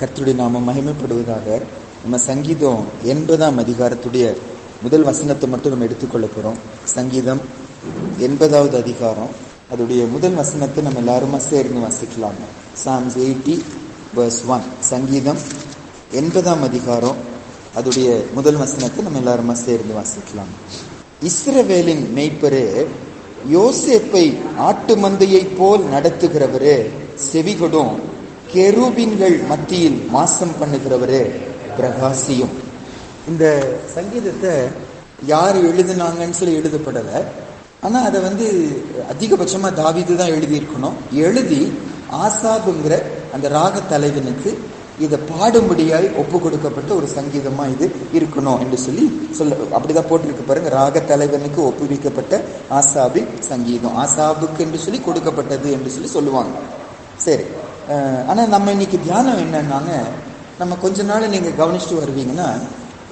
கர்த்தருடைய நாமம் மகிமைப்படுவதாக நம்ம சங்கீதம் எண்பதாம் அதிகாரத்துடைய முதல் வசனத்தை மட்டும் நம்ம எடுத்துக்கொள்ள போகிறோம் சங்கீதம் எண்பதாவது அதிகாரம். அதோடைய முதல் வசனத்தை நம்ம எல்லாருமா சேர்ந்து வாசிக்கலாங்க சாம்ஸ் எயிட்டி verse ஒன் சங்கீதம் எண்பதாம் அதிகாரம். அதோடைய முதல் வசனத்தை நம்ம எல்லாருமா சேர்ந்து வாசிக்கலாம். இஸ்ரவேலின் மெய்ப்பரே யோசேப்பை ஆட்டு மந்தையைப் போல் நடத்துகிறவரே செவிகொடும் கெரூபின்கள் மத்தியில் மாசம் பண்ணுகிறவரே பிரகாசியும். இந்த சங்கீதத்தை யார் எழுதுனாங்கன்னு சொல்லி எழுதப்படலை. ஆனா அதை வந்து அதிகபட்சமா தாவிது தான் எழுதியிருக்கணும். எழுதி ஆசாபுங்கிற அந்த ராக தலைவனுக்கு இதை பாடும்படியாய் ஒப்பு கொடுக்கப்பட்ட ஒரு சங்கீதமா இது இருக்கணும் என்று சொல்லி சொல்ல அப்படிதான் போட்டிருக்கு பாருங்க. ராக தலைவனுக்கு ஒப்புவிக்கப்பட்ட ஆசாபின் சங்கீதம். ஆசாபுக்கு என்று சொல்லி கொடுக்கப்பட்டது என்று சொல்லி சொல்லுவாங்க. சரி. ஆனால் நம்ம இன்னைக்கு தியானம் என்னன்னாங்க நம்ம கொஞ்ச நாள் நீங்கள் கவனிச்சுட்டு வருவீங்கன்னா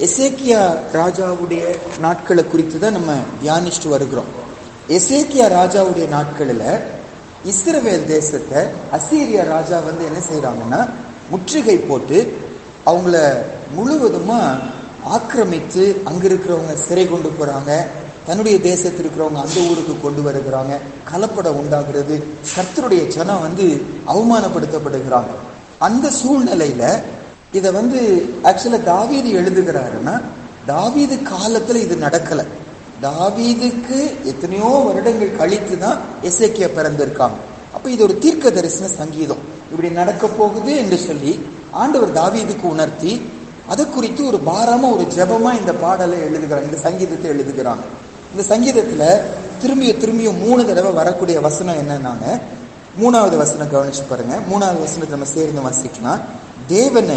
எசேக்கியா ராஜாவுடைய நாட்களை குறித்து தான் நம்ம தியானிச்சுட்டு வருகிறோம். எசேக்கியா ராஜாவுடைய நாட்களில் இஸ்ரவேல் தேசத்தை அசீரியா ராஜா வந்து என்ன செய்கிறாங்கன்னா முற்றுகை போட்டு அவங்கள முழுவதுமாக ஆக்கிரமித்து அங்கே இருக்கிறவங்க சிறை கொண்டு போகிறாங்க தன்னுடைய தேசத்தில் இருக்கிறவங்க அந்த ஊருக்கு கொண்டு வருகிறாங்க. கலப்படம் உண்டாகிறது. கர்த்தருடைய ஜனம் வந்து அவமானப்படுத்தப்படுகிறாங்க. அந்த சூழ்நிலையில இதை வந்து ஆக்சுவலா தாவீது எழுதுகிறாருன்னா தாவீது காலத்துல இது நடக்கல. தாவீதுக்கு எத்தனையோ வருடங்கள் கழித்து தான் எசேக்கியா பிறந்திருக்காங்க. அப்ப இது ஒரு தீர்க்க தரிசன சங்கீதம். இப்படி நடக்க போகுது என்று சொல்லி ஆண்டவர் தாவீதுக்கு உணர்த்தி அதை குறித்து ஒரு பாரமா ஒரு ஜபமா இந்த பாடலை எழுதுகிறாங்க இந்த சங்கீதத்தை எழுதுகிறாங்க. இந்த சங்கீதத்தில் திரும்பிய திரும்பியும் மூணு தடவை வரக்கூடிய வசனம் என்னன்னாங்க? மூணாவது வசனம் கவனிச்சு பாருங்க. மூணாவது வசனத்தை நம்ம சேர்ந்து வாசிக்கலாம் தேவனை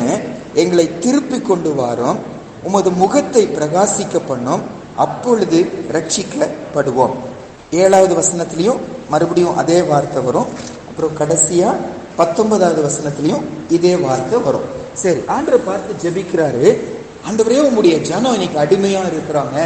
எங்களை திருப்பி கொண்டு வாரோம் உமது முகத்தை பிரகாசிக்க பண்ணும் அப்பொழுது ரட்சிக்கப்படுவோம் ஏழாவது வசனத்திலையும் மறுபடியும் அதே வார்த்தை வரும். அப்புறம் கடைசியா பத்தொன்பதாவது வசனத்திலையும் இதே வார்த்தை வரும். சரி ஆண்டரை பார்த்து ஜெபிக்கிறாரு. ஆண்டவரே உங்களுடைய ஜனம் இன்னைக்கு அடிமையா இருக்கிறாங்க.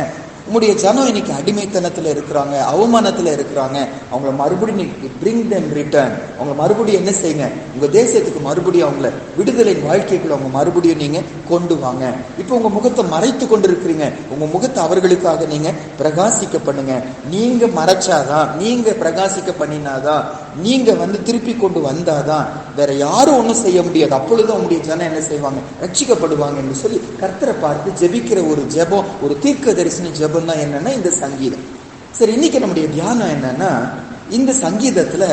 உங்களுடைய ஜனம் இன்னைக்கு அடிமைத்தனத்தில் இருக்கிறாங்க அவமானத்தில் இருக்கிறாங்க. அவங்கள மறுபடியும் நீ பிரிங் them ரிட்டர்ன் அவங்க மறுபடியும் என்ன செய்யுங்க? உங்க தேசத்துக்கு மறுபடியும் அவங்கள விடுதலை வாழ்க்கைக்குள்ள அவங்க மறுபடியும் நீங்க கொண்டு வாங்க. இப்போ உங்க முகத்தை மறைத்து கொண்டு இருக்கிறீங்க உங்க முகத்தை அவர்களுக்காக நீங்க பிரகாசிக்க பண்ணுங்க. நீங்க மறைச்சாதான் நீங்க பிரகாசிக்க பண்ணினாதான் நீங்க வந்து திருப்பி கொண்டு வந்தாதான் வேற யாரும் ஒன்றும் செய்ய முடியாது. அப்பொழுது உங்களுடைய ஜனம் என்ன செய்வாங்க? ரட்சிக்கப்படுவாங்க என்று சொல்லி கர்த்தரை பார்த்து ஜெபிக்கிற ஒரு ஜெபம் ஒரு தீர்க்க தரிசன ஜெபம் தான் என்னன்னா இந்த சங்கீதம். சரி இன்னைக்கு நம்முடைய தியானம் என்னன்னா இந்த சங்கீதத்துல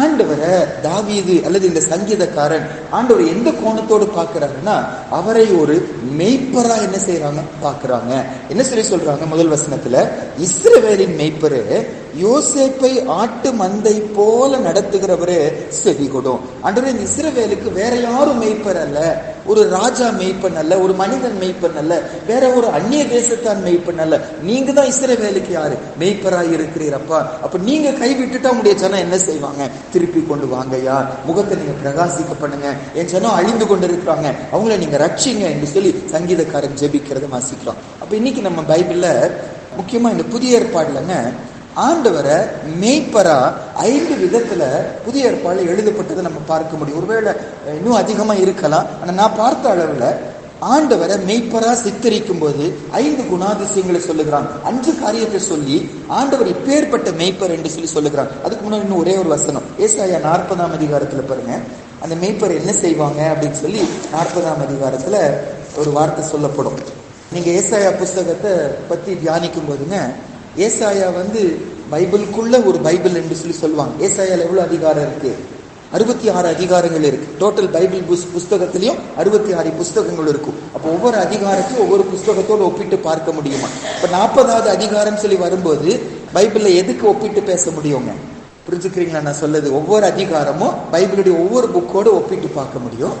ஆண்டவரை தாவீது அல்லது இந்த சங்கீதக்காரன் ஆண்டவர் எந்த கோணத்தோடு பார்க்கிறாருன்னா அவரை ஒரு மெய்ப்பரா என்ன செய்யறாங்க பார்க்கறாங்க. என்ன சொல்லி சொல்றாங்க முதல் வசனத்துல? இஸ்ரவேலின் மெய்ப்பரு யோசேப்பை ஆட்டு மந்தை போல நடத்துகிறவரே செவி கொடும் ஆண்டவரே இந்த இஸ்ரவேலுக்கு வேற யாரும் மெய்ப்பர் அல்ல. ஒரு ராஜா மெய்ப்பன் அல்ல ஒரு மனிதன் மெய்ப்பன் அல்ல வேற ஒரு அந்நிய தேசத்தான் மெய்ப்பன் அல்ல. நீங்க தான் இஸ்ரவேலுக்கு யாரு? மெய்ப்பராய் இருக்கிறீரப்பா அப்ப. நீங்க கைவிட்டுட்டா உங்களுடைய ஜனம் என்ன செய்வாங்க? திருப்பி கொண்டு வாங்கய்யா முகத்தை நீங்க பிரகாசிக்க பண்ணுங்க. என் ஜனம் அழிந்து கொண்டு இருக்கிறாங்க அவங்கள நீங்க ரட்சிங்க என்று சொல்லி சங்கீதக்காரன் ஜெபிக்கிறத வாசிக்கிறோம். அப்ப இன்னைக்கு நம்ம பைபிள்ல முக்கியமா இந்த புதிய ஏற்பாடுலங்க ஆண்டவரை மெய்ப்பரா ஐந்து விதத்துல புதிய ஏற்பாடு எழுதப்பட்டதை நம்ம பார்க்க முடியும். ஒருவேளை இன்னும் அதிகமா இருக்கலாம். ஆனா நான் பார்த்த அளவுல ஆண்டவரை மெய்ப்பரா சித்தரிக்கும் போது ஐந்து குணாதிசயங்களை சொல்லுகிறான். அஞ்சு காரியத்தை சொல்லி ஆண்டவர் இப்பேற்பட்ட மெய்ப்பர் என்று சொல்லி சொல்லுகிறான். அதுக்கு முன்னாடி இன்னும் ஒரே ஒரு வசனம். ஏசாயா நாற்பதாம் அதிகாரத்துல பாருங்க. அந்த மெய்ப்பர் என்ன செய்வாங்க அப்படின்னு சொல்லி நாற்பதாம் அதிகாரத்துல ஒரு வார்த்தை சொல்லப்படும். நீங்க ஏசாயா புஸ்தகத்தை பத்தி தியானிக்கும் போதுங்க ஏசாயா வந்து பைபிளுக்குள்ள ஒரு பைபிள் என்று சொல்லி சொல்லுவாங்க. ஏசாயால எவ்வளவு அதிகாரம் இருக்கு? அறுபத்தி ஆறு அதிகாரங்கள் இருக்கு. டோட்டல் பைபிள் புஸ் புஸ்தகத்திலையும் அறுபத்தி ஆறு புஸ்தகங்கள் இருக்கும். அப்போ ஒவ்வொரு அதிகாரத்தையும் ஒவ்வொரு புஸ்தகத்தோடு ஒப்பிட்டு பார்க்க முடியுமா? இப்போ நாற்பதாவது அதிகாரம் சொல்லி வரும்போது பைபிளில் எதுக்கு ஒப்பிட்டு பேச முடியுங்க? புரிஞ்சுக்கிறீங்களா நான் சொல்லுது? ஒவ்வொரு அதிகாரமும் பைபிளுடைய ஒவ்வொரு புக்கோடு ஒப்பிட்டு பார்க்க முடியும்.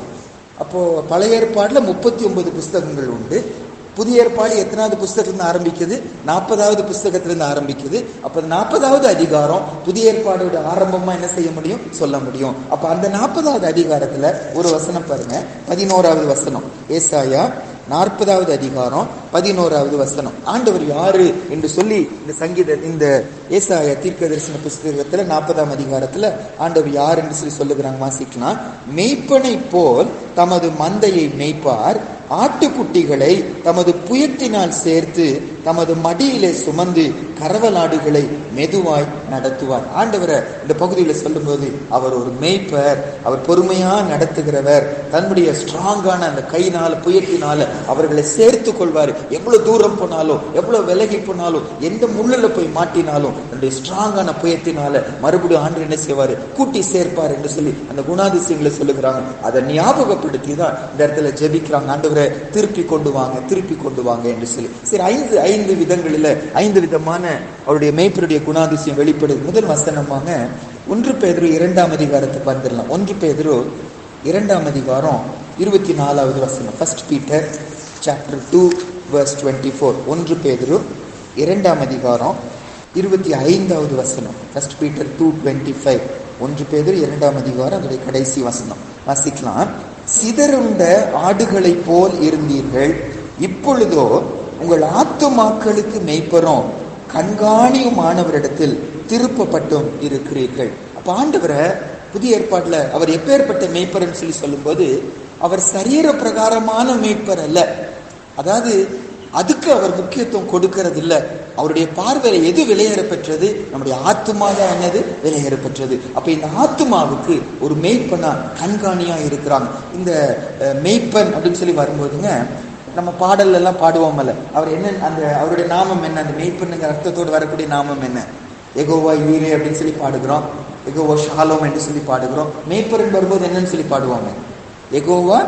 அப்போது பழைய ஏற்பாடில் முப்பத்தி ஒன்பது புஸ்தகங்கள் உண்டு. புதிய ஏற்பாடு எத்தனாவது புஸ்தகத்திலிருந்து ஆரம்பிக்குது? நாற்பதாவது புஸ்தகத்திலிருந்து ஆரம்பிக்குது. அப்போ நாற்பதாவது அதிகாரம் புதிய ஏற்பாடோட ஆரம்பமா என்ன செய்ய முடியும்? சொல்ல முடியும். அப்போ அந்த நாற்பதாவது அதிகாரத்துல ஒரு வசனம் பாருங்க. பதினோராவது வசனம். ஏசாயா நாற்பதாவது அதிகாரம் பதினோராவது வசனம். ஆண்டவர் யாரு என்று சொல்லி இந்த சங்கீத இந்த ஏசாய தீர்க்க தரிசன புஸ்தகத்துல நாற்பதாம் அதிகாரத்துல ஆண்டவர் யார் என்று சொல்லி சொல்லுகிறாங்க வாசிக்கலாம். மெய்ப்பனை போல் தமது மந்தையை மெய்ப்பார். ஆட்டுக்குட்டிகளை தமது புயத்தினால் சேர்த்து தமது மடியிலே சுமந்து கரவலாடுகளை மெதுவாய் நடத்துவார். ஆண்டவரை இந்த பகுதியில் சொல்லும்போது அவர் ஒரு மேய்ப்பர் அவர் பொறுமையா நடத்துகிறவர் தன்னுடைய ஸ்ட்ராங்கான அந்த கையினால புயத்தினால அவர்களை சேர்த்து கொள்வார். எவ்வளவு தூரம் போனாலும் எவ்வளவு விலகி போனாலும் எந்த முள்ளில் போய் மாட்டினாலும் தன்னுடைய ஸ்ட்ராங்கான புயத்தினால மறுபடியும் ஆண்டு என்ன செய்வார்? கூட்டி சேர்ப்பார் என்று சொல்லி அந்த குணாதிசயங்களை சொல்லுகிறாங்க. அதை ஞாபகப்படுத்தி தான் இந்த இடத்துல ஜெபிக்கிறாங்க. ஆண்டவர் திருப்பி கொண்டு வாங்க திருப்பி கொண்டு வாங்க என்று சொல்லி. சரி ஐந்து ஐந்து விதங்களில் ஐந்து விதமான அவருடைய மேய்ப்பருடைய குணாதிசயம் வெளிப்படுது. முதல் வசனமாக ஒன்று பேதுரு இரண்டாம் அதிகாரத்துக்கு வந்துடலாம். ஒன்று பேதுரு இரண்டாம் அதிகாரம் இருபத்தி நாலாவது வசனம். First Peter chapter two verse twenty four ஒன்று பேதுரு இரண்டாம் அதிகாரம் இருபத்தி ஐந்தாவது வசனம். First Peter two twenty five ஒன்று பேதுரு இரண்டாம் அதிகாரம் அதோடைய கடைசி வசனம். வாசிக்கலாம். சிதறுண்ட ஆடுகளைப் போல் இருந்தீர்கள். இப்பொழுதோ உங்கள் ஆத்துமாக்களுக்கு மெய்ப்பரும் கண்காணியுமானவரிடத்தில் திருப்பப்பட்டும் இருக்கிறீர்கள். அப்ப ஆண்டவரை புதிய ஏற்பாட்டில் அவர் எப்பேற்பட்ட மெய்ப்பர்னு சொல்லி சொல்லும்போது அவர் சரீர பிரகாரமான மெய்ப்பர் அல்ல. அதாவது அதுக்கு அவர் முக்கியத்துவம் கொடுக்கறது இல்லை அவருடைய பார்வையில எது விலையேற பெற்றது நம்முடைய ஆத்துமா தான் என்னது? விலையேற பெற்றது அப்ப இந்த ஆத்துமாவுக்கு ஒரு மெய்ப்பனா கண்காணியா இருக்கிறாங்க இந்த மெய்ப்பன் அப்படின்னு சொல்லி வரும்போதுங்க நம்ம பாடல்ல எல்லாம் பாடுவோம்ல அவர் என்ன அந்த அவருடைய நாமம் என்ன? அந்த மெய்ப்பண்ணுங்கிற அர்த்தத்தோடு வரக்கூடிய நாமம் என்ன? எகோவா ஈரே அப்படின்னு சொல்லி பாடுகிறோம். எகோவா ஷாலோம் என்று சொல்லி பாடுகிறோம். மெய்ப்பரன் வரும்போது என்னன்னு சொல்லி பாடுவாங்க. எகோவா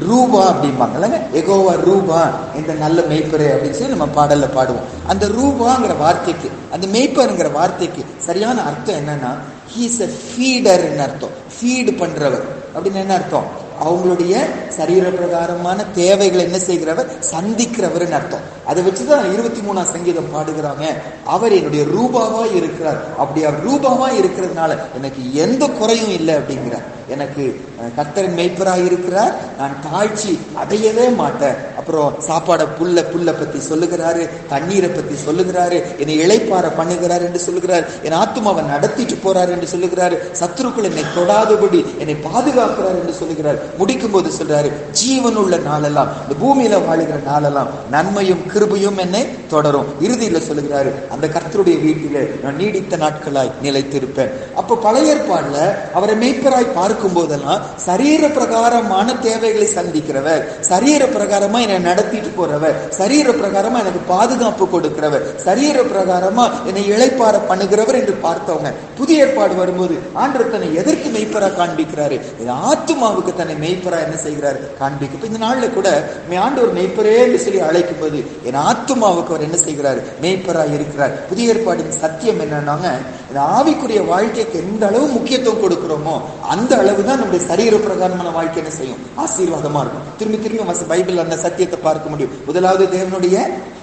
ரூபா அப்படிம்பாங்க. இல்லைங்க? எகோவா ரூபா இந்த நல்ல மெய்ப்பரு அப்படின்னு சொல்லி நம்ம பாடல்ல பாடுவோம். அந்த ரூபாங்கிற வார்த்தைக்கு அந்த மெய்ப்பருங்கிற வார்த்தைக்கு சரியான அர்த்தம் என்னன்னா ஹீஸ் அ ஃபீடர்னு அர்த்தம். ஃபீடு பண்றவர். அப்படின்னு என்ன அர்த்தம்? அவங்களுடைய சரீர பிரகாரமான தேவைகளை என்ன செய்கிறவர்? சந்திக்கிறவர்னு அர்த்தம். அதை வச்சுதான் இருபத்தி மூணாம் சங்கீதம் பாடுகிறாங்க. அவர் என்னுடைய ரூபாவா இருக்கிறார். அப்படி அவர் ரூபாவா இருக்கிறதுனால எனக்கு எந்த குறையும் இல்லை அப்படிங்கிறார். எனக்கு கத்தரின் மெய்ப்பராக இருக்கிறார். நான் தாழ்ச்சி அடையவே மாட்டேன். அப்புறம் சாப்பாடை புல்ல புல்ல பத்தி சொல்லுகிறாரு தண்ணீரை பத்தி சொல்லுகிறாரு என்னை இழைப்பார பண்ணுகிறார் என்று சொல்லுகிறார் என் ஆத்துமாவை நடத்திட்டு போறார் என்று சொல்லுகிறாரு சத்துருக்கள் என்னை தொடாதபடி என்னை பாதுகாக்கிறார் என்று சொல்லுகிறார். முடிக்கும் போது சொல்றாரு ஜீவனுள்ள நாளெல்லாம் இந்த பூமியில வாழுகிற நாளெல்லாம் நன்மையும் கிருபையும் என்னை தொடரும். இறுதியில சொல்லுகிறாரு அந்த கர்த்தருடைய வீட்டிலே நான் நீடித்த நாட்களாய் நிலைத்திருப்பேன். அப்ப பழைய ஏற்பாடுல அவரை மெய்ப்பராய் நடக்கும் போதெல்லாம் சரீர பிரகாரமான தேவைகளை சந்திக்கிறவர். சரீர பிரகாரமா என்னை நடத்திட்டு போறவர். சரீர பிரகாரமா எனக்கு பாதுகாப்பு கொடுக்கிறவர். சரீர பிரகாரமா என்னை இழைப்பார பண்ணுகிறவர் என்று பார்த்தவங்க. புதிய ஏற்பாடு வரும்போது ஆண்டவர் தன்னை எதற்கு மெய்ப்பரா காண்பிக்கிறாரு? ஆத்மாவுக்கு ஆத்துமாவுக்கு தன்னை மெய்ப்பரா என்ன செய்கிறாரு? காண்பிக்க. இந்த நாள்ல கூட மே ஆண்டவர் மெய்ப்பரே என்று சொல்லி அழைக்கும் போது என் ஆத்துமாவுக்கு அவர் என்ன செய்கிறாரு? மெய்ப்பரா இருக்கிறார். புதிய ஏற்பாடின் சத்தியம் என்னன்னாங்க இந்த ஆவிக்குரிய வாழ்க்கைக்கு எந்த அளவு முக்கியத்துவம் கொடுக்குறோமோ அந்த அளவு தான் நம்முடைய சரீர பிரகாரமான வாழ்க்கை என்ன செய்யும்? ஆசீர்வாதமா இருக்கும். திரும்பி திரும்பி பைபிள் அந்த சத்தியத்தை பார்க்க முடியும். முதலாவது தேவனுடைய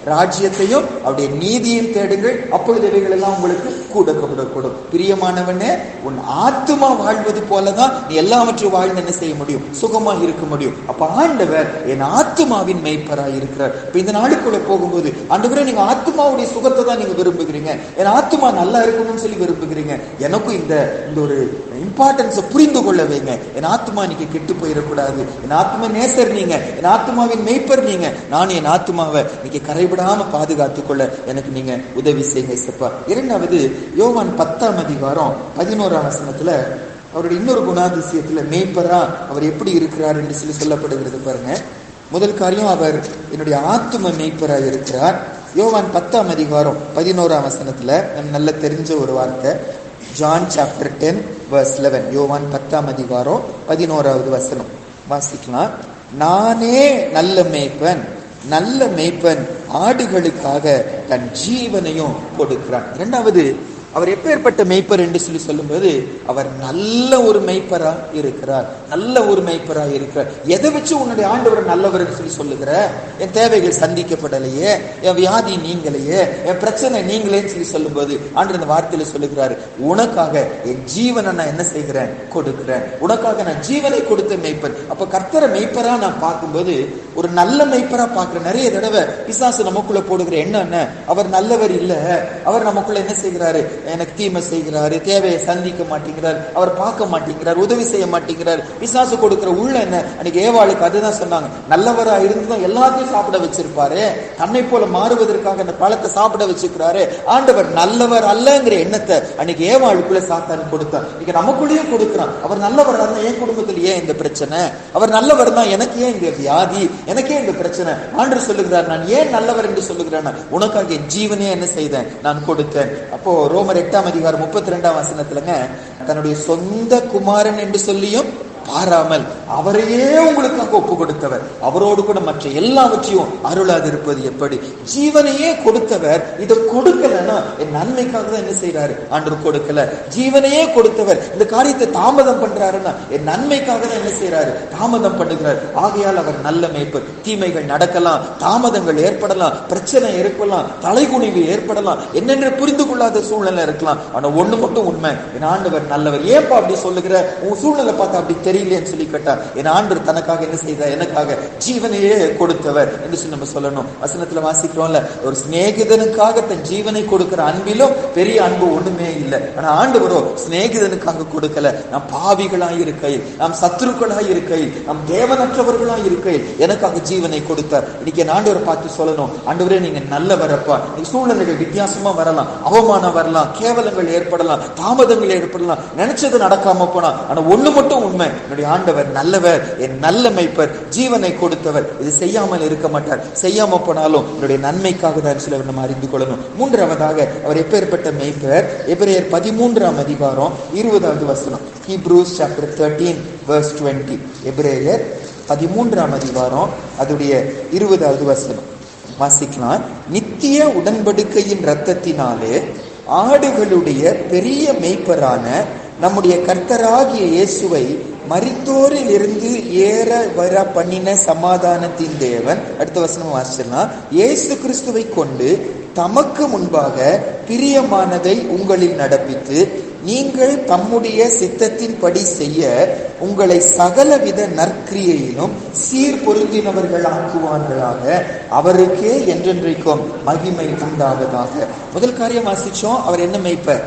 ராஜ்யத்தையும் அவருடைய நீதியையும் தேடுங்கள். அப்பொழுது இவைகள் எல்லாம் உங்களுக்கு கூட கூடும் பிரியமானவனே உன் ஆத்துமா வாழ்வது போலதான் நீ எல்லாவற்றையும் வாழ்ந்து என்ன செய்ய முடியும்? சுகமா இருக்க முடியும். அப்ப ஆண்டவர் என் ஆத்துமாவின் மெய்ப்பராய் இருக்கிறார். இப்ப இந்த நாளுக்குள்ள போகும்போது ஆண்டவரே நீங்க ஆத்துமாவுடைய சுகத்தை தான் நீங்க விரும்புகிறீங்க. என் ஆத்துமா நல்லா இருக்கணும்னு சொல்லி விரும்புகிறீங்க. எனக்கும் இந்த இந்த ஒரு இம்பார்ட்டன்ஸை புரிந்து கொள்ள வைங்க. என் ஆத்மா இன்னைக்கு கெட்டு போயிடக்கூடாது. என் ஆத்மா நேசர் நீங்க. என் ஆத்மாவின் மெய்ப்பர் நீங்க. நான் என் ஆத்மாவை இன்னைக்கு கரைவிடாம பாதுகாத்துக்கொள்ள எனக்கு நீங்க உதவி செய்யுங்க சப்பா இரண்டாவது யோவான் பத்தாம் அதிகாரம் பதினோராம் வசனத்துல அவருடைய இன்னொரு குணாதிசயத்துல மேய்ப்பரா அவர் எப்படி இருக்கிறார் என்று சொல்லி சொல்லப்படுகிறது பாருங்க. முதல் காரியம் அவர் என்னுடைய ஆத்தும மேய்ப்பரா இருக்கிறார். யோவான் பத்தாம் அதிகாரம் பதினோராம் வசனத்துல நம்ம நல்ல தெரிஞ்ச ஒரு வார்த்தை. John chapter ten verse eleven யோவான் பத்தாம் அதிகாரம் பதினோராவது வசனம். வாசிக்கலாம். நானே நல்ல மேய்ப்பன் நல்ல மேய்ப்பன் ஆடுகளுக்காக தன் ஜீவனையும் கொடுக்கிறான். இரண்டாவது அவர் எப்பேற்பட்ட மெய்ப்பர் என்று சொல்லி சொல்லும்போது அவர் நல்ல ஒரு மெய்ப்பராக இருக்கிறார். நல்ல ஒரு மேய்ப்பராய் இருக்கிற. எதை வச்சு உன்னுடைய ஆண்டவர் நல்லவர் சொல்லி சொல்லுகிற? என் தேவைகள் சந்திக்கப்படலையே என் வியாதி நீங்களையே என் பிரச்சனை நீங்களேன்னு சொல்லி சொல்லும்போது ஆண்டு இந்த வார்த்தையில சொல்லுகிறாரு உனக்காக என் ஜீவனை நான் என்ன செய்கிறேன்? கொடுக்கிறேன். உனக்காக நான் ஜீவனை கொடுத்த மேய்ப்பன். அப்ப கர்த்தரை மெய்ப்பரா நான் பார்க்கும்போது ஒரு நல்ல மெய்ப்பரா பார்க்கிற நிறைய தடவை பிசாசு நமக்குள்ள போடுகிற எண்ணம் என்ன? அவர் நல்லவர் இல்ல. அவர் நமக்குள்ள என்ன செய்கிறாரு? எனக்கு தீமை செய்கிறாரு தேவையை சந்திக்க மாட்டேங்கிறார் அவர் பார்க்க மாட்டேங்கிறார் உதவி செய்ய மாட்டேங்கிறார். பிசாசு கொடுக்கிற உள்ள என்ன? அன்னைக்கு ஏவாளுக்கு அதுதான் சொன்னாங்க. நல்லவரா இருந்துதான் எல்லாத்தையும் சாப்பிட வச்சிருப்பாரு. தன்னை போல மாறுவதற்காக அந்த பழத்தை சாப்பிட வச்சிருக்கிறாரு. ஆண்டவர் நல்லவர் அல்லங்கிற எண்ணத்தை அன்னைக்கு ஏவாளுக்குள்ள சாத்தான் கொடுத்தார் இன்னைக்கு நமக்குள்ளேயே கொடுக்குறான். அவர் நல்லவர் தான் என் குடும்பத்தில் ஏன் இந்த பிரச்சனை? அவர் நல்லவர் தான் எனக்கு ஏன் இந்த வியாதி? எனக்கே இந்த பிரச்சனை. ஆண்டு சொல்லுகிறார் நான் ஏன் நல்லவர் என்று சொல்லுகிறேன் உனக்காக என் ஜீவனே என்ன செய்தேன்? நான் கொடுத்தேன். அப்போ ரோமர் எட்டாம் அதிகாரம் முப்பத்தி ரெண்டாம் வசனத்துலங்க தன்னுடைய சொந்த குமாரன் என்று சொல்லியும் பாராமல் அவரையே உங்களுக்காக ஒப்பு கொடுத்தவர். அவரோடு கூட மற்ற எல்லாவற்றையும் அருளாது இருப்பது எப்படி? ஜீவனையே கொடுத்தவர் இதை கொடுக்கலன்னா என் நன்மைக்காக தான் என்ன செய்யறாரு ஆண்டு கொடுக்கல. ஜீவனையே கொடுத்தவர் இந்த காரியத்தை தாமதம் பண்றாருன்னா என் நன்மைக்காக தான் என்ன செய்யறாரு தாமதம் பண்ணுகிறார். ஆகையால் அவர் நல்ல மேய்ப்பர் தீமைகள் நடக்கலாம் தாமதங்கள் ஏற்படலாம் பிரச்சனை இருக்கலாம் தலைகுனிவு ஏற்படலாம் என்னென்ன புரிந்து கொள்ளாத சூழ்நிலை இருக்கலாம். ஆனா ஒண்ணு மட்டும் உண்மை. என் ஆண்டவர் நல்லவர். ஏன்பா அப்படி சொல்லுகிற? உன் சூழ்நிலை பார்த்தா அப்படி தெரியலையேன்னு சொல்லி கேட்டா என் ஆண்டு தனக்காக என்ன செய்தார்? எனக்காக ஜீவனையே கொடுத்தவர் என்று சொல்லி நம்ம சொல்லணும். வசனத்துல வாசிக்கிறோம்ல ஒரு சிநேகிதனுக்காக தன் ஜீவனை கொடுக்கிற அன்பிலும் பெரிய அன்பு ஒண்ணுமே இல்லை. ஆனா ஆண்டவரோ சிநேகிதனுக்காக கொடுக்கல. நாம் பாவிகளாய் இருக்கையில் நாம் சத்துருக்களாய் இருக்கையில் நாம் தேவனற்றவர்களாய் இருக்கையில் எனக்காக ஜீவனை கொடுத்தார். இன்னைக்கு என் ஆண்டவரை பார்த்து சொல்லணும். ஆண்டவரே நீங்க நல்லவரப்பா. நீங்க சூழ்நிலைகள் வித்தியாசமா வரலாம். அவமானம் வரலாம். கேவலங்கள் ஏற்படலாம். தாமதங்கள் ஏற்படலாம். நினைச்சது நடக்காம போனா ஆனா ஒண்ணு மட்டும் உண்மை. என்னுடைய ஆண்டவர் நல்லவர் என் நல்ல மைப்பர் ஜீவனை கொடுத்தவர். இது செய்யாமல் இருக்க மாட்டார். செய்யாம போனாலும் என்னுடைய நன்மைக்காக தான் சிலவர் நம்ம அறிந்து கொள்ளணும். மூன்றாவதாக அவர் எப்பேற்பட்ட மெய்ப்பர்? எபிரேயர் பதிமூன்றாம் அதிகாரம் இருபதாவது வசனம். Hebrews chapter thirteen verse twenty எபிரேயர் பதிமூன்றாம் அதிகாரம் அதுடைய இருபதாவது வசனம். வாசிக்கலாம். நித்திய உடன்படிக்கையின் இரத்தத்தினாலே ஆடுகளுடைய பெரிய மேய்ப்பரான நம்முடைய கர்த்தராகிய இயேசுவை மரித்தோரில் இருந்து ஏற வர பண்ணின சமாதானத்தின் தேவன் அடுத்த வசனம் வாசிச்சலாம் இயேசு கிறிஸ்துவை கொண்டு தமக்கு முன்பாக பிரியமானதை உங்களில் நடப்பித்து நீங்கள் தம்முடைய சித்தத்தின்படி செய்ய உங்களை சகலவித நற்கிரியையிலும் சீர் பொருந்தினவர்கள் ஆக்குவார்களாக அவருக்கே என்றென்றைக்கும் மகிமை உண்டாவதாக. முதல் காரியம் வாசிச்சோம் அவர் என்ன மெய்ப்பர்?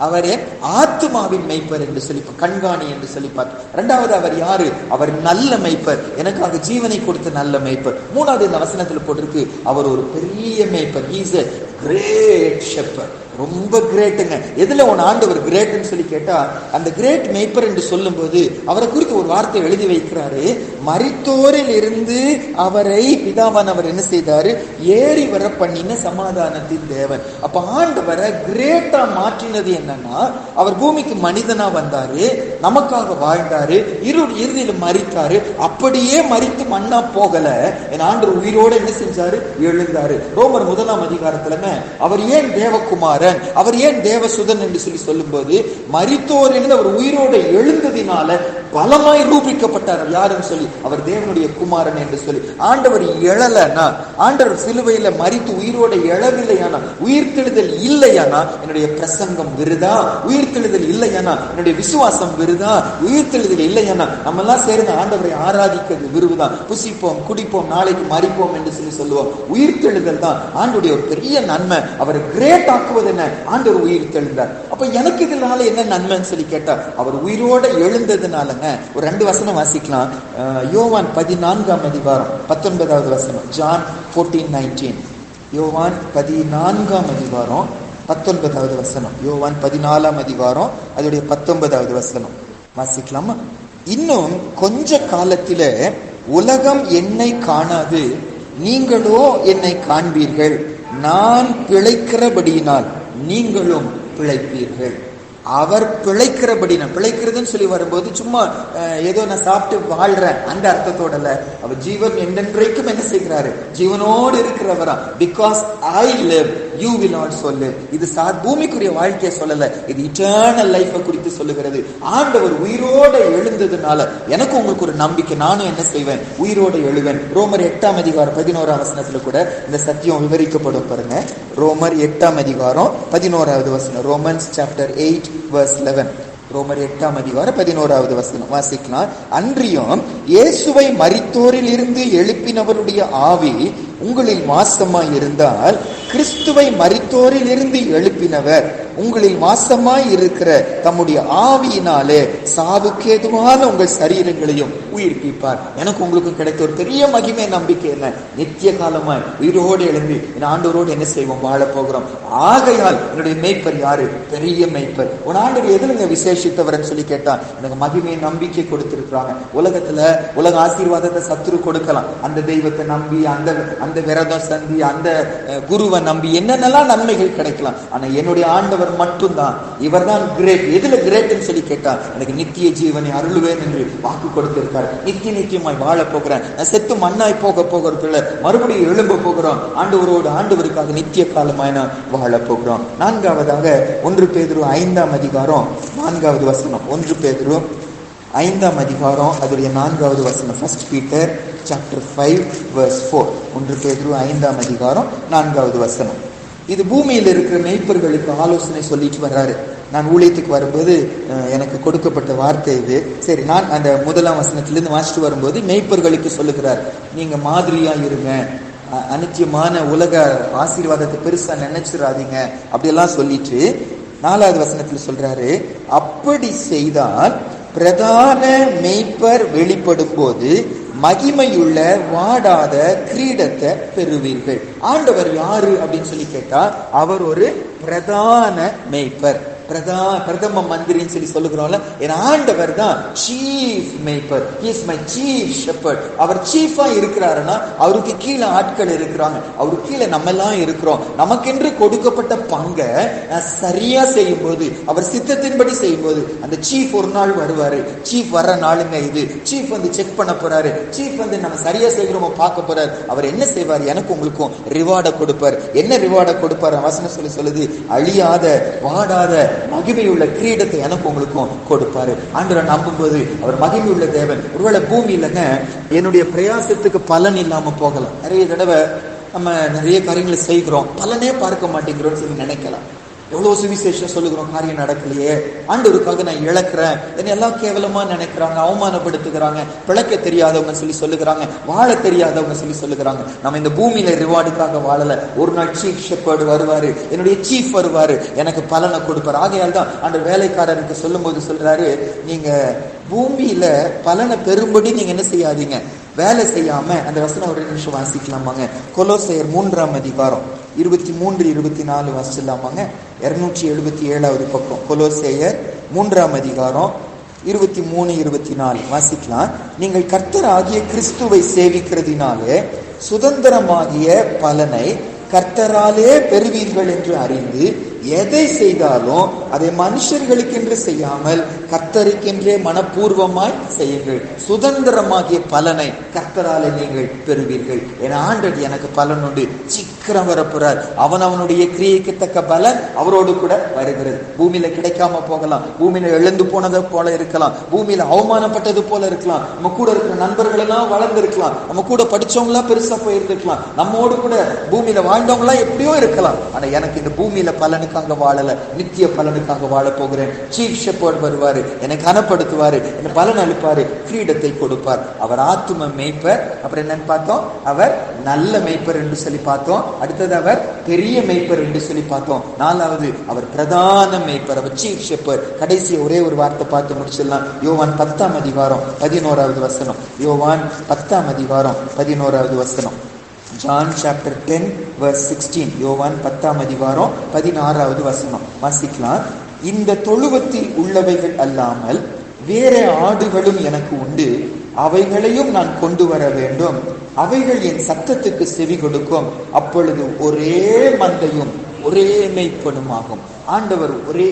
அவரே ஆத்மாவின் மெய்ப்பர் என்று சொல்லி கண்காணி என்று சொல்லி பார்த்தோம் இரண்டாவது அவர் யாரு? அவர் நல்ல மெய்ப்பர். எனக்காக ஜீவனை கொடுத்த நல்ல மெய்ப்பர். மூணாவது இந்த வசனத்துல போட்டிருக்கு அவர் ஒரு பெரிய மெய்ப்பர். இஸ் அ கிரேட் ஷெப்பர் ரொம்ப கிரேட்டுங்க எதுல உன் ஆண்டவர் கிரேட்னு சொல்லி கேட்டா அந்த கிரேட் மேய்ப்பர் என்று சொல்லும்போது அவரை குறித்து ஒரு வார்த்தை எழுதி வைக்கிறாரு. மரித்தோரில் இருந்து அவரை பிதாவானவர் என்ன செய்தாரு? ஏறி வர பண்ணின சமாதானத்தின் தேவன். அப்ப ஆண்டவரை கிரேட்டா மாற்றினது என்னன்னா அவர் பூமிக்கு மனிதனா வந்தாரு நமக்காக வாழ்ந்தாரு இரு இறுதியில் மறித்தாரு அப்படியே மறித்து மண்ணா போகல. என் ஆண்டவர் உயிரோட என்ன செஞ்சாரு? எழுந்தாரு. ரோமர் முதலாம் அதிகாரத்துலங்க அவர் ஏன் தேவகுமார்? குமாரன் அவர் ஏன் தேவசுதன் என்று சொல்லி சொல்லும்போது மரித்தோரிலிருந்து அவர் உயிரோடு எழுந்ததினால பலமாய் ரூபிக்கப்பட்டார். யாருன்னு சொல்லி அவர் தேவனுடைய குமாரன் என்று சொல்லி. ஆண்டவர் எழலனா ஆண்டவர் சிலுவையில மறித்து உயிரோட எழவில்லையானா உயிர்த்தெழுதல் இல்லையானா என்னுடைய பிரசங்கம் விருதா? உயிர்த்தெழுதல் இல்லையானா என்னுடைய விசுவாசம் விருதா? உயிர்த்தெழுதல் இல்லையானா? நம்ம எல்லாம் சேர்ந்து ஆண்டவரை ஆராதிக்கிறது விருதுதான். புசிப்போம் குடிப்போம் நாளைக்கு மறிப்போம் என்று சொல்லி சொல்லுவோம். உயிர்த்தெழுதல் தான் ஆண்டுடைய ஒரு பெரிய நன்மை. அவரை கிரேட் ஆக்குவது என்ன? ஆண்டவர் உயிர் தெழுந்தார். அப்ப எனக்கு இதனால என்ன நன்மைன்னு சொல்லி கேட்டா அவர் உயிரோட எழுந்ததுனாலங்க ஒரு ரெண்டு வசனம் வாசிக்கலாம். அஹ், யோவான் பதினான்காம் அதிகாரம் பத்தொன்பதாவது வசனம். ஜான் ஃபோர்டீன் நைன்டீன் யோவான் பதினான்காம் அதிகாரம் பத்தொன்பதாவது வசனம். யோவான் பதினாலாம் அதிகாரம் அதோடைய பத்தொன்பதாவது வசனம். வாசிக்கலாமா? இன்னும் கொஞ்ச காலத்தில உலகம் என்னை காணாது நீங்களோ என்னை காண்பீர்கள். நான் பிழைக்கிறபடியினால். நீங்களும் பிழைப்பீர்கள். அவர் பிழைக்கிறபடினா பிழைக்கிறதுன்னு சொல்லி வரும்போது சும்மா ஏதோ நான் சாப்பிட்டு வாழ்றேன். அந்த அர்த்தத்தோடல அவர் ஜீவன் என்றென்றைக்கும் என்ன செய்கிறாரு? ஜீவனோடு இருக்கிறவரா? Because I live you will not சொல்லு. இது சார் பூமிக்குரிய வாழ்க்கையை சொல்லல. இது இட்டர்னல் லைஃபை குறித்து சொல்லுகிறது. ஆண்டவர் உயிரோட எழுந்ததுனால எனக்கு உங்களுக்கு ஒரு நம்பிக்கை. நானும் என்ன செய்வேன்? உயிரோட எழுவேன். ரோமர் எட்டாம் அதிகாரம் பதினோராம் வசனத்துல கூட இந்த சத்தியம் விவரிக்கப்படும் பாருங்க. ரோமர் எட்டாம் அதிகாரம் பதினோராவது வசனம். Romans chapter eight verse eleven ரோமர் எட்டாம் அதிகாரம் பதினோராவது வசனம். வாசிக்கலாம். அன்றியும் இயேசுவை மரித்தோரில் இருந்து எழுப்பினவருடைய ஆவி உங்களில் வாசமாய் இருந்தால் கிறிஸ்துவை மரித்தோரில் இருந்து எழுப்பினவர். உங்களில் வாசமாய் இருக்கிற தம்முடைய ஆவியினாலே சாவுக்கு எதுவான உங்கள் சரீரங்களையும் உயிர்ப்பிப்பார். எனக்கு உங்களுக்கு கிடைத்த ஒரு பெரிய மகிமை நம்பிக்கை என்ன? நித்திய காலமாய் உயிரோடு எழுந்து என் ஆண்டோரோடு என்ன செய்வோம்? வாழ போகிறோம். ஆகையால் என்னுடைய மேய்ப்பர் யாரு? பெரிய மேய்ப்பர். உன் ஆண்டவர் எதுலங்க விசேஷித்தவர்னு சொல்லி கேட்டான். எனக்கு மகிமை நம்பிக்கை கொடுத்திருக்கிறாங்க. உலகத்துல உலக ஆசீர்வாதத்தை சத்துரு கொடுக்கலாம். அந்த தெய்வத்தை நம்பி அந்த அந்த விரதம் சந்தி அந்த குருவை நம்பி என்னென்னலாம் நன்மைகள் கிடைக்கலாம். ஆனா என்னுடைய ஆண்டவர் மட்டும்தான். இவர்தான் கிரேட் எதுல கிரேட்னு சொல்லி கேட்டா எனக்கு நித்திய ஜீவனை அருளுவேன் என்று வாக்கு கொடுத்திருக்கார். நித்திய நித்தியமாய் வாழ போகிறேன். நான் செத்து மண்ணாய் போக போகிறதுல மறுபடியும் எழும்ப போகிறோம். ஆண்டவரோடு ஆண்டவருக்காக நித்திய காலமாய் நான் வாழ போகிறோம். நான்காவதாக ஒன்று பேதரும் ஐந்தாம் அதிகாரம் நான்காவது வசனம். ஒன்று பேதரும் ஐந்தாம் அதிகாரம் அதோடைய நான்காவது வசனம். First Peter chapter five verse four ஒன்று பேதரும் ஐந்தாம் அதிகாரம் நான்காவது வசனம். இது பூமியில் இருக்கிற மெய்ப்பர்களுக்கு ஆலோசனை சொல்லிட்டு வர்றாரு. நான் ஊழியத்துக்கு வரும்போது எனக்கு கொடுக்கப்பட்ட வார்த்தை இது. சரி நான் அந்த முதலாம் வசனத்திலிருந்து வாசிட்டு வரும்போது மெய்ப்பர்களுக்கு சொல்லுகிறார் நீங்க மாதிரியா இருங்க. அனித்தியமான உலக ஆசீர்வாதத்தை பெருசா நினைச்சிடாதீங்க அப்படியெல்லாம் சொல்லிட்டு நாலாவது வசனத்தில் சொல்றாரு அப்படி செய்தால் பிரதான மெய்ப்பர் வெளிப்படும் போது மகிமையுள்ள வாடாத கிரீடத்தை பெறுவீர்கள். ஆண்டவர் யாரு அப்படின்னு சொல்லி கேட்டா அவர் ஒரு பிரதான மேய்ப்பர். பிரதா பிரதம மந்திரின்னு சொல்லி சொல்லுகிறோம்ல என் ஆண்டவர் தான் சீஃப் மேய்ப்பர் இஸ் மை சீஃப் ஷெப்பர்ட் அவர் சீஃபா இருக்கிறாருன்னா அவருக்கு கீழே ஆட்கள் இருக்கிறாங்க. அவருக்கு கீழே நம்ம எல்லாம் இருக்கிறோம். நமக்கென்று கொடுக்கப்பட்ட பங்கை சரியா செய்யும் போது அவர் சித்தத்தின்படி செய்யும்போது அந்த சீஃப் ஒரு நாள் வருவாரு. சீஃப் வர்ற நாளுங்க இது. சீஃப் வந்து செக் பண்ண போறாரு. சீஃப் வந்து நம்ம சரியா செய்கிறோமோ பார்க்க போறாரு. அவர் என்ன செய்வார்? எனக்கு உங்களுக்கும் ரிவார்டை கொடுப்பார். என்ன ரிவார்டை கொடுப்பார்? வசனம் சொல்லி சொல்லுது அழியாத வாடாத மகிமையுள்ள கிரீடத்தை எனக்கு உங்களுக்கும் கொடுப்பாரு. ஆண்டவரை நம்பும்போது அவர் மகிமையுள்ள தேவன். ஒருவேளை பூமி இல்லைங்க என்னுடைய பிரயாசத்துக்கு பலன் இல்லாம போகலாம். நிறைய தடவை நம்ம நிறைய காரியங்களை செய்கிறோம். பலனே பார்க்க மாட்டேங்கிறோம்னு சொல்லி நினைக்கலாம். எவ்வளவு சுவிசேஷம் சொல்லுகிறோம் காரியம் நடக்கலையே. ஆண்டவருக்காக நான் இழக்கிறேன். என்னை எல்லாம் கேவலமா நினைக்கிறாங்க அவமானப்படுத்துகிறாங்க பிழைக்க தெரியாதவங்க சொல்லி சொல்லுகிறாங்க வாழ தெரியாதவங்க சொல்லி சொல்லுகிறாங்க. நம்ம இந்த பூமியில ரிவார்டுக்காக வாழல. ஒரு நாள் சீஃப் ஷெப்பர்டு வருவாரு என்னுடைய சீஃப் வருவாரு எனக்கு பலனை கொடுப்பாரு. ஆகையால் தான் அந்த வேலைக்காரருக்கு சொல்லும்போது சொல்றாரு நீங்க பூமியில பலனை பெரும்படி நீங்க என்ன செய்யாதீங்க. வேலை செய்யாம அந்த வசனம் ஒரு நிமிஷம் வாசிக்கலாமாங்க. கொலோசையர் மூன்றாம் அதிகாரம். இருபத்தி மூன்று இருபத்தி நாலு வாசிச்சலாமாங்க இருநூற்றி எழுபத்தி ஏழாவது பக்கம். கொலோசேயர் மூன்றாம் அதிகாரம் இருபத்தி மூணு இருபத்தி நாலு. வாசிக்கலாம். நீங்கள் கர்த்தர் ஆகிய கிறிஸ்துவை சேவிக்கிறதினாலே சுதந்திரமாகிய பலனை கர்த்தராலே பெறுவீர்கள் என்று அறிந்து எதை செய்தாலும் அதை மனுஷர்களுக்கென்று செய்யாமல் கர்த்தருக்கென்றே மனப்பூர்வமாய் செய்யுங்கள். சுதந்திரமாகிய பலனை கர்த்தராலே நீங்கள் பெறுவீர்கள். என ஆண்டடி எனக்கு பலனுண்டு உண்டு. சீக்கிரம் வரப்போறார். அவன் அவனுடைய கிரியைக்கு தக்க பலன் அவரோடு கூட வருகிறது. பூமியில கிடைக்காம போகலாம். பூமியில எழுந்து போனதை போல இருக்கலாம். பூமியில அவமானப்பட்டது போல இருக்கலாம். நம்ம கூட இருக்கிற நண்பர்கள் எல்லாம் வளர்ந்துருக்கலாம். நம்ம கூட படிச்சவங்க எல்லாம் பெருசா போயிருந்துருக்கலாம். நம்மோடு கூட பூமியில வாழ்ந்தவங்க எல்லாம் எப்படியோ இருக்கலாம். ஆனா எனக்கு இந்த பூமியில பலனுக்காக வாழல. நித்திய பலனுக்காக வாழ போகிறேன். சீஃப் ஷெப்பர்ட் வருவாரு. என்னை கனப்படுத்துவாரு. என்னை பலன் அளிப்பாரு. கிரீடத்தை கொடுப்பார். அவர் ஆத்தும மேய்ப்பர். அப்புறம் என்னன்னு பார்த்தோம்? அவர் நல்ல மேய்ப்பர் என்று சொல்லி பார்த்தோம். அடுத்தது அவர் பெரிய மேய்ப்பர் என்று சொல்லி பார்த்தோம். நாலாவது அவர் பிரதான மேய்ப்பர் அவர் சீஃப் ஷெப்பர் கடைசி ஒரே ஒரு வார்த்தை பார்த்து முடிச்சிடலாம். யோவான் பத்தாம் அதிகாரம் பதினோராவது வசனம். யோவான் பத்தாம் அதிகாரம் பதினோராவது வசனம். John chapter ten verse sixteen யோவான் பத்தாம் அதிகாரம் பதினாறாவது வசனம். வாசிக்கலாம். இந்த தொழுவத்தில் உள்ளவைகள் அல்லாமல் வேற ஆடுகளும் எனக்கு உண்டு. அவைகளையும் நான் கொண்டு வர வேண்டும். அவைகள் என் சத்தத்துக்கு செவி கொடுக்கும். அப்பொழுது ஒரே மந்தையும் ஒரே மெய்ப்பனும் ஆகும் ஆண்டவர் ஒரே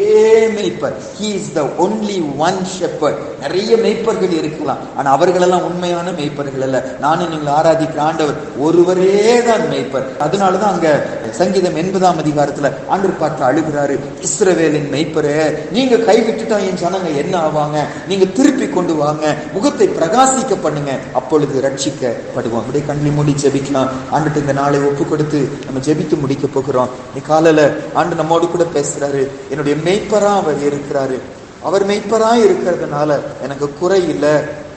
மெய்ப்பர். He is the only one shepherd நிறைய மெய்ப்பர்கள் இருக்கலாம். ஆனால் அவர்களெல்லாம் உண்மையான மெய்ப்பர்கள் அல்ல. நானும் நீங்கள் ஆராதிக்கிற ஆண்டவர் ஒருவரே தான் மெய்ப்பர். அதனாலதான் அங்கே சங்கீதம் எண்பதாம் அதிகாரத்தில் ஆண்டவர் பார்த்து அழுகிறாரு. இஸ்ரவேலின் மெய்ப்பரே நீங்கள் கைவிட்டுட்டா என் ஜனங்க என்ன ஆவாங்க? நீங்கள் திருப்பி கொண்டு வாங்க. முகத்தை பிரகாசிக்க பண்ணுங்க. அப்பொழுது ரட்சிக்கப்படுவோம் அப்படியே கண்ணி மூடி ஜெபிக்கலாம். ஆண்டுட்டு இந்த நாளை ஒப்பு கொடுத்து நம்ம ஜெபித்து முடிக்க போகிறோம். நீ காலையில் ஆண்டு நம்மோடு கூட பேசுகிற இருக்கிறாரு. என்னுடைய மெய்ப்பரா அவர் இருக்கிறாரு. அவர் மெய்ப்பரா இருக்கிறதுனால எனக்கு குறை இல்லை.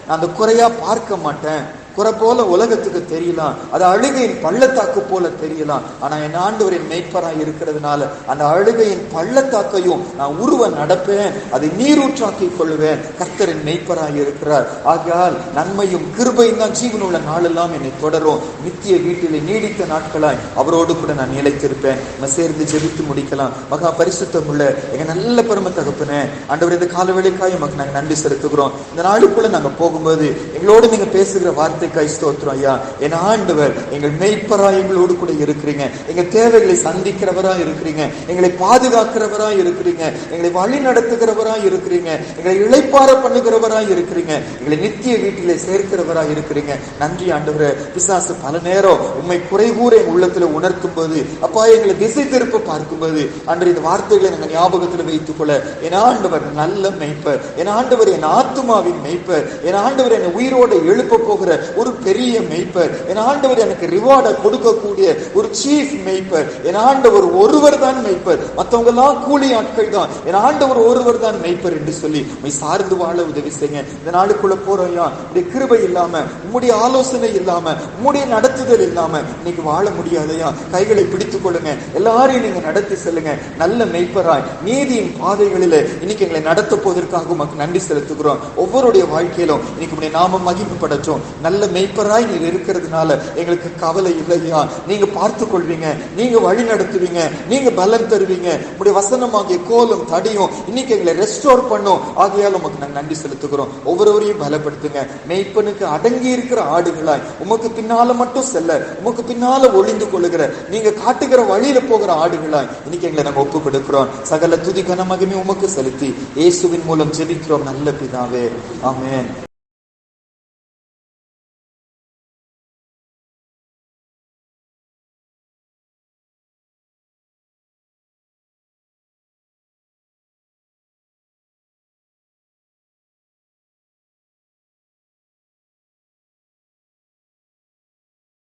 நான் அந்த குறையா பார்க்க மாட்டேன். குறை போல உலகத்துக்கு தெரியலாம் அது அழுகையின் பள்ளத்தாக்கு போல தெரியலாம் ஆனா என் ஆண்டவரின் மெய்ப்பரா இருக்கிறதுனால அந்த அழுகையின் பள்ளத்தாக்கையும் நான் உருவ நடப்பேன். அதை நீரூற்றாக்கி கொள்வேன் கர்த்தரின் மெய்ப்பரா இருக்கிறார். ஆகையால் நன்மையும் கிருபையும் தான் ஜீவனுள்ள நாளெல்லாம் என்னை தொடரும். நித்திய வீட்டிலே நீடித்த நாட்களாய் அவரோடு கூட நான் நிலைத்திருப்பேன். நம்ம சேர்ந்து ஜெபித்து முடிக்கலாம். மகா பரிசுத்தம் உள்ள எங்க நல்ல பெருமை தகப்பனே ஆண்டவர் இந்த காலவேளைக்காய் உமக்கு நாங்க நன்றி செலுத்துகிறோம். இந்த நாளுக்குள்ள நாங்க போகும்போது எங்களோடு நீங்க பேசுகிற வார்த்தை வார்த்தைக்காய் ஸ்தோத்திரம் ஐயா. என் ஆண்டவர் எங்கள் மெய்ப்பரா எங்களோடு கூட இருக்கிறீங்க. எங்க தேவைகளை சந்திக்கிறவரா இருக்கிறீங்க. எங்களை பாதுகாக்கிறவரா இருக்கிறீங்க. எங்களை வழி நடத்துகிறவரா இருக்கிறீங்க. எங்களை இளைப்பாற பண்ணுகிறவரா இருக்கிறீங்க. எங்களை நித்திய வீட்டிலே சேர்க்கிறவரா இருக்கிறீங்க. நன்றி ஆண்டவர். பிசாசு பல நேரம் உண்மை குறைகூற எங்கள் உள்ளத்துல உணர்த்தும் போது அப்பா எங்களை திசை திருப்ப பார்க்கும்போது அன்று இந்த வார்த்தைகளை நாங்கள் ஞாபகத்துல வைத்துக் கொள்ள என் ஆண்டவர் நல்ல மெய்ப்பர். என் ஆண்டவர் என் ஆத்துமாவின் மெய்ப்பர். என் ஆண்டவர் என்னை உயிரோட எழுப்ப போகிற ஒரு பெரிய மெய்ப்பர். என் ஆண்டவர் எனக்கு ரிவார்டை கொடுக்கக்கூடிய ஒரு சீஃப் மெய்ப்பர். என் ஆண்டவர் ஒருவர் தான் மெய்ப்பர். மத்தவங்க எல்லாம் கூலி ஆட்கள் தான். என் ஆண்டவர் ஒருவர் தான் மெய்ப்பர் என்று சொல்லி உண்மை சார்ந்து வாழ உதவி செய்யுங்க. இந்த நாளுக்குள்ள போறோம்யா உடைய கிருபை இல்லாம உம்முடைய ஆலோசனை இல்லாம உம்முடைய நடத்துதல் இல்லாம இன்னைக்கு வாழ முடியாதையா கைகளை பிடித்துக் கொள்ளுங்க. எல்லாரையும் நீங்க நடத்தி செல்லுங்க. நல்ல மெய்ப்பராய் நீதியின் பாதைகளில இன்னைக்கு எங்களை நடத்த போவதற்காக உமக்கு நன்றி செலுத்துகிறோம். ஒவ்வொருடைய வாழ்க்கையிலும் இன்னைக்கு உடைய நாமம் படச்சோம் நல்ல மெய்ப்பராய் நீர் இருக்கிறதுனால எங்களுக்கு கவலை இல்லையா? நீங்க பார்த்து கொள்வீங்க நீங்க வழி நடத்துவீங்க நீங்க பலன் தருவீங்க. உடைய வசனமாகிய கோலும் தடியும் இன்னைக்கு எங்களை ரெஸ்டோர் பண்ணும். ஆகையால் உமக்கு நாங்கள் நன்றி செலுத்துகிறோம். ஒவ்வொருவரையும் பலப்படுத்துங்க. மெய்ப்பனுக்கு அடங்கி இருக்கிற ஆடுகளாய் உமக்கு பின்னால மட்டும் செல்ல உமக்கு பின்னால ஒளிந்து கொள்ளுகிற நீங்க காட்டுகிற வழியில போகிற ஆடுகளாய் இன்னைக்கு எங்களை நாங்கள் ஒப்பு கொடுக்கிறோம் சகல துதி கனமகமே உமக்கு செலுத்தி இயேசுவின் மூலம் ஜெபிக்கிறோம். நல்ல பிதாவே. ஆமேன்.